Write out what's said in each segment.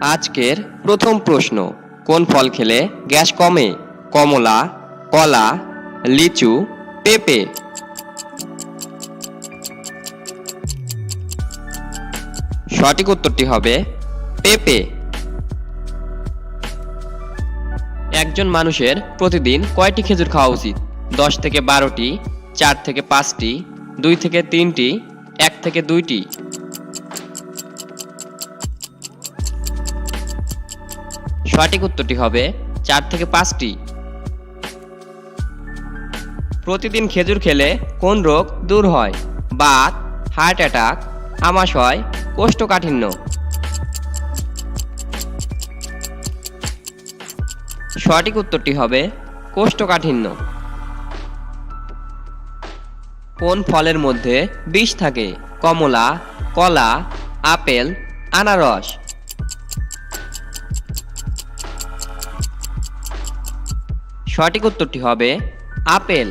আজকের প্রথম প্রশ্ন, কোন ফল খেলে গ্যাস কমে? কমলা, কলা, লিচু, পেঁপে? সঠিক উত্তরটি হবে পেঁপে। একজন মানুষের প্রতিদিন কয়টি খেজুর খাওয়া উচিত? দশ থেকে বারোটি, চার থেকে পাঁচটি, দুই থেকে তিনটি, এক থেকে দুইটি? সঠিক উত্তরটি হবে চার থেকে পাঁচটি। প্রতিদিন খেজুর খেলে কোন রোগ দূর হয়? বাত, হার্ট অ্যাটাক আমাশয় কোষ্ঠকাঠিন্য। সঠিক উত্তরটি হবে কোষ্ঠকাঠিন্য। কোন ফলের মধ্যে বিষ থাকে? কমলা, কলা, আপেল, আনারস। সঠিক উত্তরটি হবে আপেল।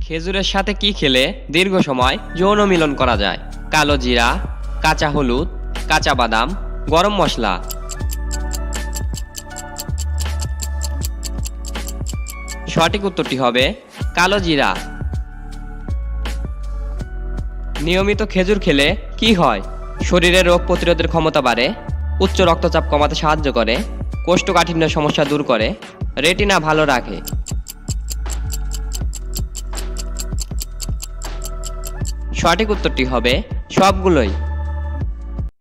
খেজুরের সাথে কি খেলে দীর্ঘ সময় যৌন মিলন করা যায়? কালো জিরা, কাঁচা হলুদ, কাঁচা বাদাম, গরম মশলা। সঠিক উত্তরটি হবে কালো জিরা। নিয়মিত খেজুর খেলে কি হয়? শরীরে রোগ প্রতিরোধের ক্ষমতা বাড়ে, উচ্চ রক্তচাপ কমাতে সাহায্য করে কোষ্ঠকাঠিন্য সমস্যা দূর করে। রেটিনা ভালো রাখে। সঠিক উত্তরটি হবে সবগুলোই।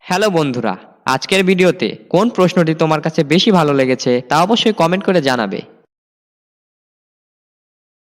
হ্যালো বন্ধুরা, আজকের ভিডিওতে কোন প্রশ্নটি তোমার কাছে বেশি ভালো লেগেছে তা অবশ্যই কমেন্ট করে জানাবে।